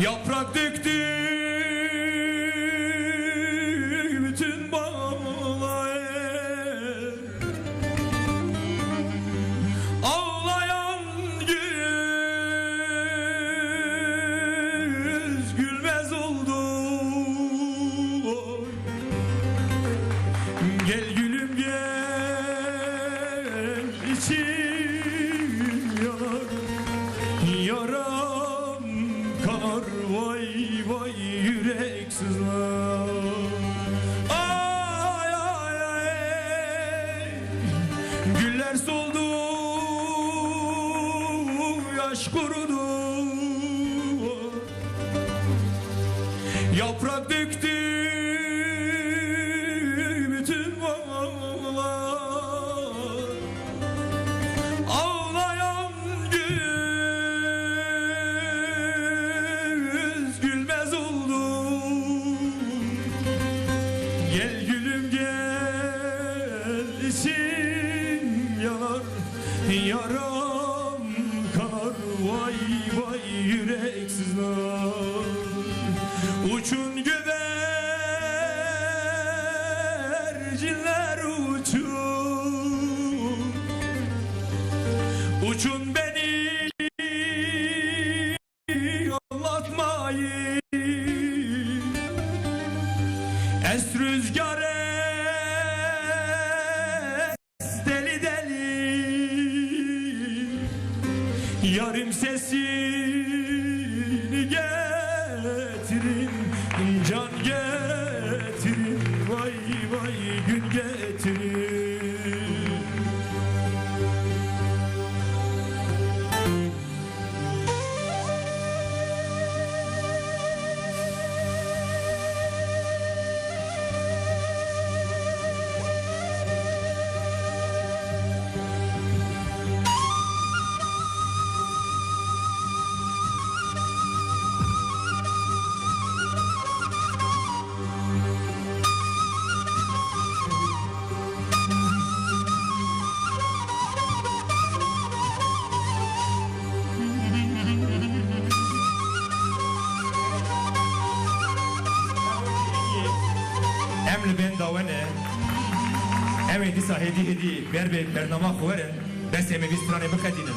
Yaprak döktü kurudu. Yaprak döktü Uçun güvercinler uçun. Uçun Yeah. Emli ben davene. Evi disa hedi hedi. Berbe bernama kuveren Bes emi biz trane bıkadinin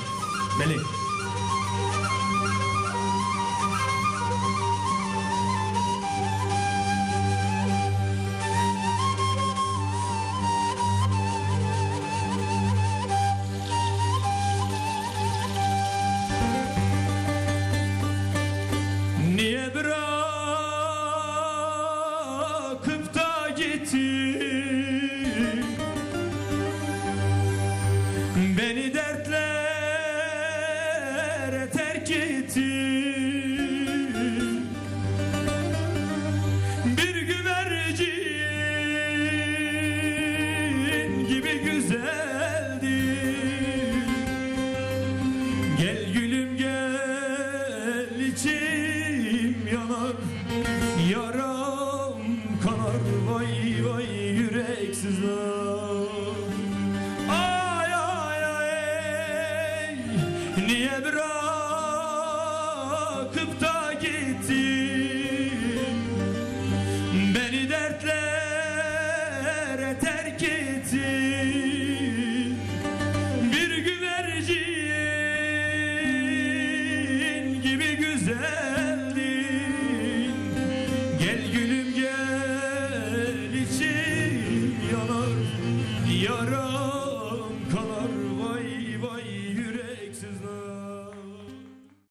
Kanar vay vay yüreksizler Ay ay ay Niye bırakıp da